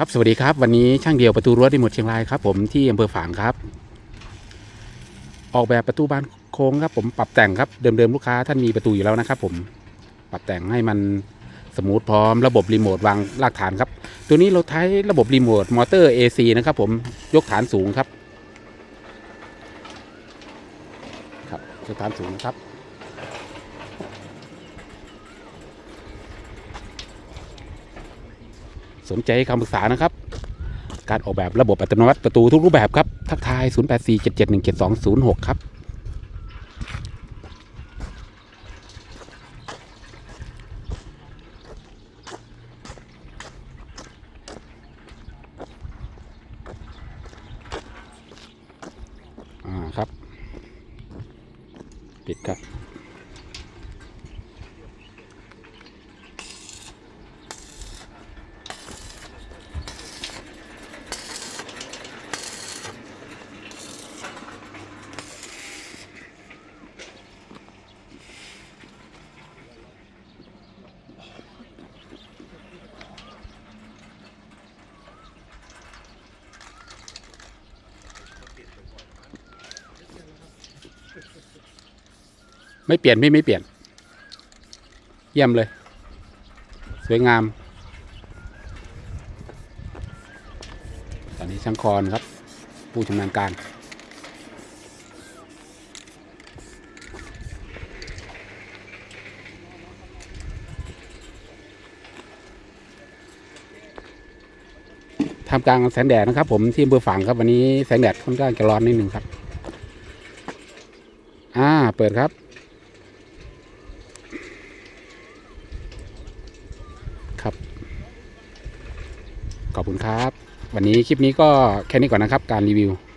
ครับสวัสดีครับ วันนี้ช่างเดียวประตูรั้วที่หมดเชียงรายครับผมที่อำเภอฝางครับ ออกแบบประตูบานโค้งครับ ผมปรับแต่งครับเดิมๆลูกค้าท่านมีประตูอยู่แล้วนะครับผมปรับแต่งให้มันสมูทพร้อมระบบรีโมทวางรากฐานครับ ตัวนี้เราใช้ระบบรีโมทมอเตอร์ AC นะครับ ผมยกฐานสูงครับ ครับยกฐานสูงครับ สนใจคำปรึกษานะครับ การออกแบบระบบอัตโนมัติประตูทุกรูปแบบครับ ทักทาย 0847717206 ครับอ่าครับ ปิดครับ ไม่เปลี่ยนไม่ไม่เปลี่ยน เยี่ยมเลย สวยงาม ตอนนี้ช่างคอนครับ ผู้ชำนาญการทำกลางแสงแดดนะครับ ผมที่อำเบอร์ฝังครับวันนี้แสงแดดค่อนข้างจะร้อนนิดหนึ่งครับ อ่า เปิดครับ ครับ ขอบคุณครับ วันนี้คลิปนี้ก็แค่นี้ก่อนนะครับ การรีวิว